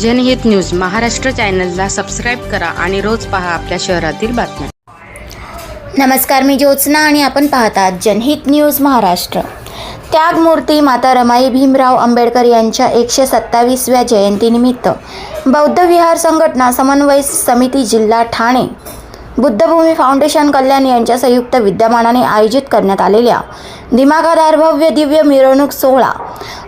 जनहित न्यूज महाराष्ट्र चॅनलला सबस्क्राईब करा आणि रोज पहा आपल्या शहरातील बातम्या. नमस्कार मी ज्योत्स्ना आणि आपण पाहतात जनहित न्यूज महाराष्ट्र. त्यागमूर्ती माता रमाई भीमराव आंबेडकर यांच्या एकशे सत्तावीसव्या जयंतीनिमित्त बौद्ध विहार संघटना समन्वय समिती जिल्हा ठाणे बुद्धभूमी फाउंडेशन कल्याण यांच्या संयुक्त विद्यमानाने आयोजित करण्यात आलेल्या दिमागादार भव्य दिव्य मिरवणूक सोहळा.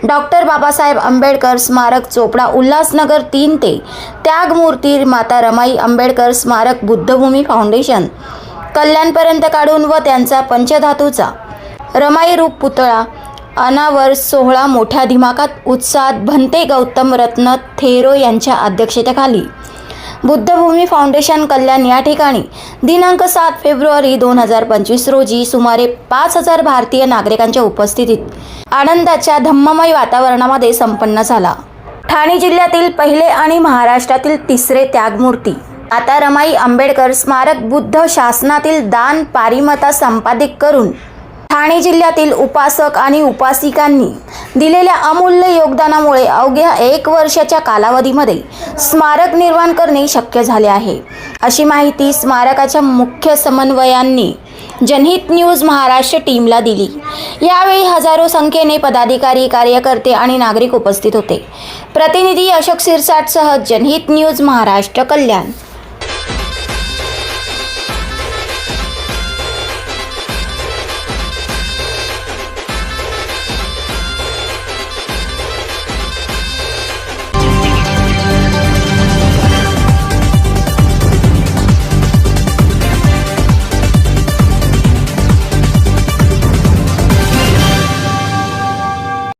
डॉक्टर बाबासाहेब आंबेडकर स्मारक चोपडा उल्हासनगर तीन ते त्यागमूर्ती माता रमाई आंबेडकर स्मारक बुद्धभूमी फाउंडेशन. कल्याणपर्यंत काढून व त्यांचा पंचधातूचा रमाई रूप पुतळा अनावर सोहळा मोठ्या दिमाकात उत्साहात भंते गौतम रत्न थेरो यांच्या अध्यक्षतेखाली बुद्धभूमी फाउंडेशन कल्याण या ठिकाणी. दिनांक सात फेब्रुवारी दोन हजार पंचवीस रोजी सुमारे पाच हजार भारतीय नागरिकांच्या उपस्थितीत आनंदाच्या धम्ममय वातावरणामध्ये संपन्न झाला. ठाणे जिल्ह्यातील पहिले आणि महाराष्ट्रातील तिसरे त्यागमूर्ती. आता रमाई आंबेडकर स्मारक बुद्ध शासनातील दान पारिमता संपादित करून ठाणे जिल्ह्यातील उपासक आणि उपासिकांनी दिलेल्या अमूल्य योगदानामुळे अवघ्या एक वर्षाच्या कालावधीमध्ये स्मारक निर्माण करणे शक्य झाले आहे. अशी माहिती स्मारकाच्या मुख्य समन्वयांनी जनहित न्यूज महाराष्ट्र टीमला दिली. यावेळी हजारो संख्येने पदाधिकारी कार्यकर्ते आणि नागरिक उपस्थित होते. प्रतिनिधी अशोक सिरसाटसह जनहित न्यूज महाराष्ट्र कल्याण.